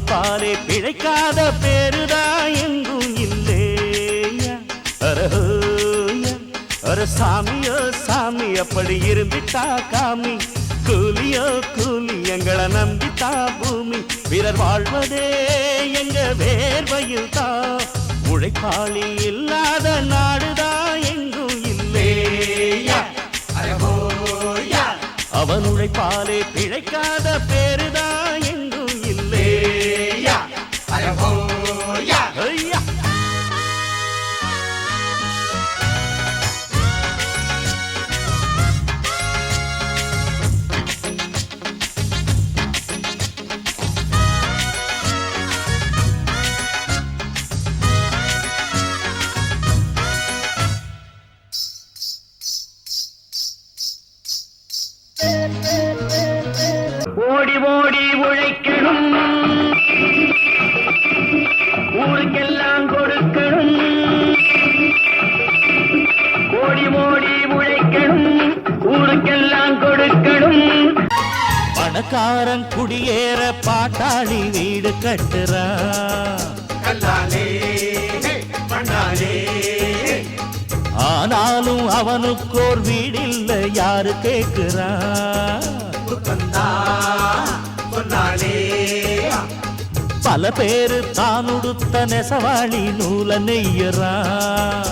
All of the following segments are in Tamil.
உழைப்பாலே பிழைக்காத பேருதா எங்கும் இல்லையா? அரஹோயா அர சாமியோ சாமி அப்படி இருந்துட்டா காமி. கூலியோ கூலி எங்களை நம்பித்தா பூமி. பிறர் வாழ்வதே எங்க வேர்வையில் தான் உழைப்பாளி இல்லாத நாடுதான் எங்கும் இல்லையா? அவன் உழைப்பாலே பிழைக்காத பேருதான் ஓடி ஓடி உழைக்கணும். ஊருக்கெல்லாம் கொடுக்கணும். ஓடி ஓடி உழைக்கணும். ஊருக்கெல்லாம் கொடுக்கணும். பணக்காரன் குடியேற பாட்டாளி வீடு கட்டுறான் ஆனாலும் அவனுக்கோர் வீடில்ல யாரு கேக்குறான் பல பேரு தான் உடுத்த நெசவாளி நூல நெய்யறான்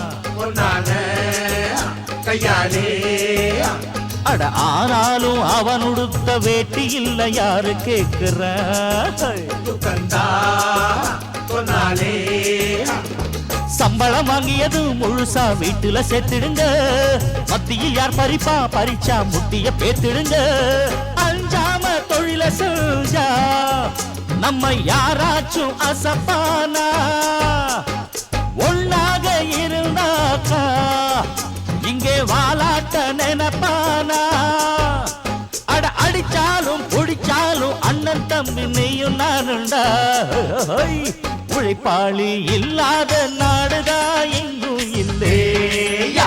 அட ஆனாலும் அவன் உடுத்த வேட்டி இல்ல யாரு கேக்குறான் சம்பளம் வாங்கியது முழுசா வீட்டுல சேர்த்திடுங்க. மத்திய யார் பறிப்பா? பறிச்சா முட்டிய பேத்திடுங்க. அஞ்சாம தொழில செஞ்சா நம்ம யாராச்சும் அசப்பானா? ஒன்னாக இருந்தாக்கா இங்கே வாலாட்ட நினைப்பானா? அட அடிச்சாலும் பிடிச்சாலும் அண்ணன் தம்பி நீயும் நானுண்டா உழைப்பாளி இல்லாத நாடுதா எங்கும் இல்லையா?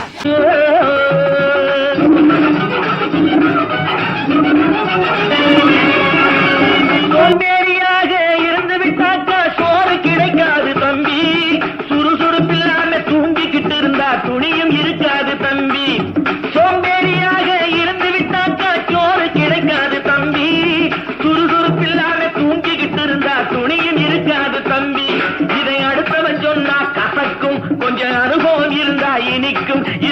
தம்பி